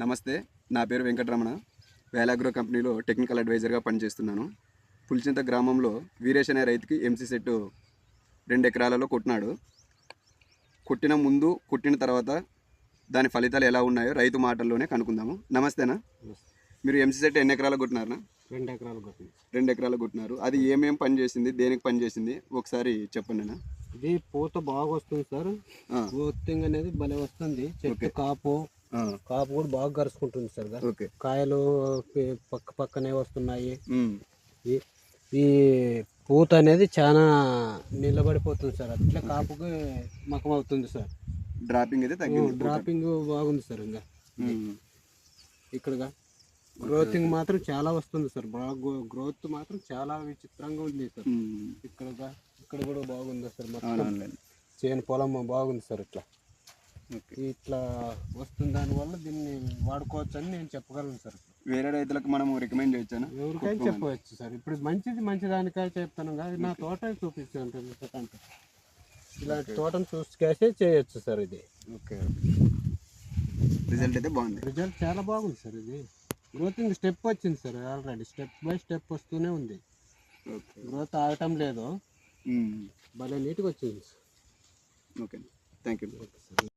నమస్తే నా పేరు వెంకటరమణ. వేలాగ్రో కంపెనీలో టెక్నికల్ అడ్వైజర్గా పనిచేస్తున్నాను. పులిచింత గ్రామంలో వీరేష్ అనే రైతుకి ఎంసీ సెట్ రెండు ఎకరాలలో కొట్టినాడు. కొట్టిన ముందు కొట్టిన తర్వాత దాని ఫలితాలు ఎలా ఉన్నాయో రైతు మాటల్లోనే కనుక్కుందాము. నమస్తేనా మీరు ఎంసీ సెట్ ఎన్ని ఎకరాలు కొట్టినారనా రెండు ఎకరాలు కొట్టింది రెండు ఎకరాలు కొట్టినారు. అది ఏమేం పని చేసింది దేనికి పని చేసింది? ఒకసారి చెప్పండి ఇది పూత బాగా వస్తుంది సార్. అనేది భలే వస్తుంది. చెట్టు. కాపు కాపు కూడా బాగా గరుచుకుంటుంది సార్ కాయలు పక్క పక్కనే వస్తున్నాయి. ఈ- పూత అనేది చాలా నిలబడిపోతుంది సార్. అట్లా కాపుకి మకం అవుతుంది సార్. డ్రాపింగ్ అయితే తగ్గింది డ్రాపింగ్ బాగుంది సార్ ఇంకా. ఇక్కడగా గ్రోతింగ్ మాత్రం చాలా వస్తుంది సార్. బాగా గ్రోత్ మాత్రం చాలా విచిత్రంగా ఉంది సార్. ఉమ్, ఇక్కడగా ఇక్కడ కూడా బాగుంది సార్ మొత్తం. చేను పొలం బాగుంది సార్ ఇట్లా. ఇట్లా వస్తుంది దానివల్ల దీన్ని వాడుకోవచ్చు అని నేను చెప్పగలను సార్. వేరే రైతులకు మనం రికమెండ్ చేయొచ్చాను? ఎవరికైనా చెప్పవచ్చు సార్. ఇప్పుడు మంచిది మంచిదానికై చెప్తాను కానీ నా తోట చూపించాను అంటే ఇలాంటి తోటను చూసుకేసే చేయొచ్చు సార్ ఇది. ఓకే రిజల్ట్ అయితే బాగుంది. రిజల్ట్ చాలా బాగుంది సార్ ఇది. గ్రోతింగ్ స్టెప్ వచ్చింది sir already step by step వస్తూనే ఉంది. ఓకే. గ్రోత్ ఆగటం లేదు. భలే నీట్గా వచ్చింది ఓకే. Thank you sir.